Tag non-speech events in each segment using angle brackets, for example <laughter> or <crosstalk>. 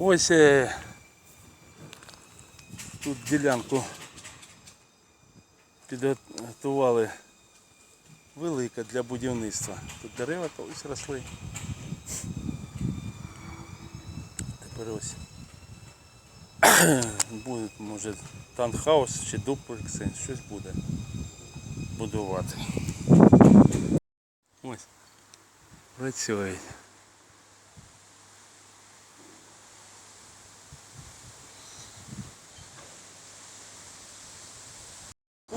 Ось е, тут ділянку підготували велика для будівництва. Тут дерева колись росли. Тепер ось <clears throat> буде, може, танхаус чи дуплекси, щось буде будувати. Ось. Працюють.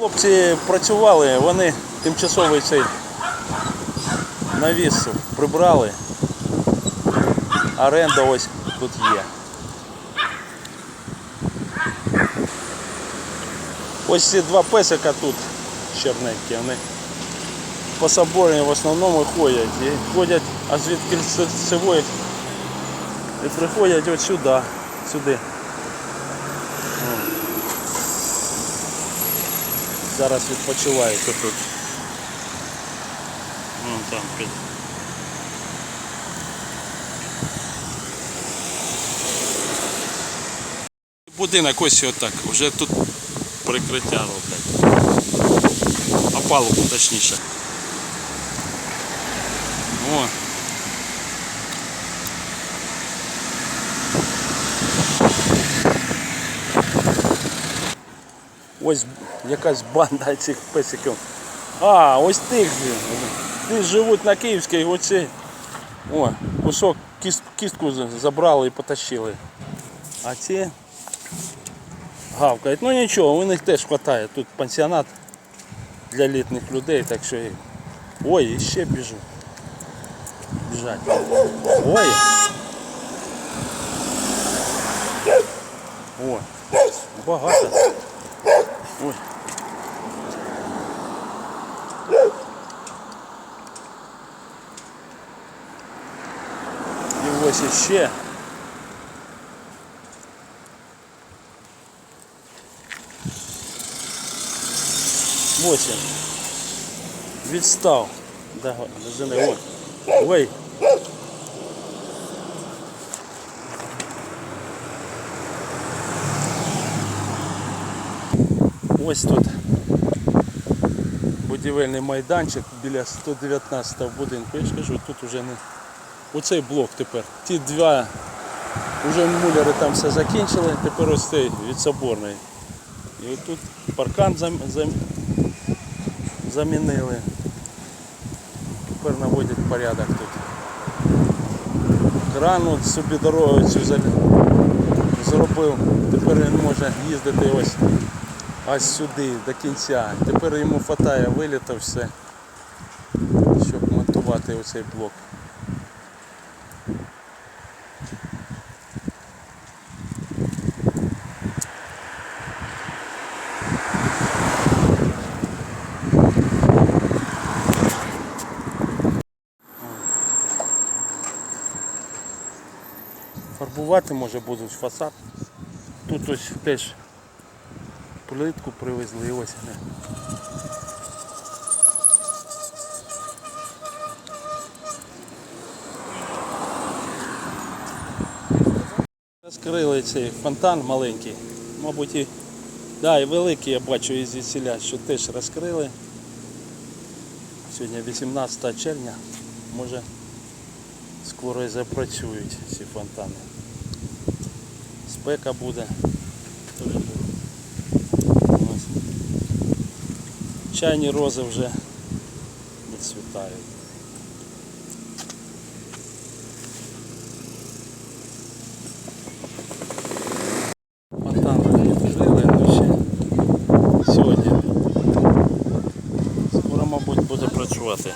Хлопці працювали, вони тимчасовий цей навіс прибрали. Оренда ось тут є. Ось ці два песика тут чорненькі, вони по соборі в основному ходять. І ходять, а звідки сивують і приходять от сюди, сюди. Зараз відпочивають тут. Вон там під. Будинок ось отак, вже тут прикриття роблять. Опалубу точніше. О. Ось якась банда цих песиків. А, ось тих. Ті живуть на Київській, оці. О, кусок кіст, кістку забрали і потащили. А ці гавкають. Ну нічого, у них теж вистачає. Тут пансіонат для літніх людей, так що. і- Ой, і ще біжу. Біжать. Ой. О, багато. Ось іще. Восемь. Відстав. Да, жени. Ой. Ось тут будівельний майданчик біля 119 будинку. Я ж кажу, тут вже не. Оцей блок тепер. Ті два вже муляри там все закінчили, тепер ось цей від соборної. І отут паркан зам, зам, замінили. Тепер наводять порядок тут. Кран от собі дорогу цю зробив. Тепер він може їздити ось аж сюди до кінця. Тепер йому хватає виліта все, щоб монтувати оцей блок. Фарбувати може будуть фасад. Тут ось теж плитку привезли ось. Розкрили цей фонтан маленький, мабуть, і, да, і великий я бачу із звідсіля, що теж розкрили. Сьогодні 18 червня, може скоро і запрацюють ці фонтани. Спека буде. Ось. Чайні рози вже ще сьогодні. Скоро, мабуть, буде працювати.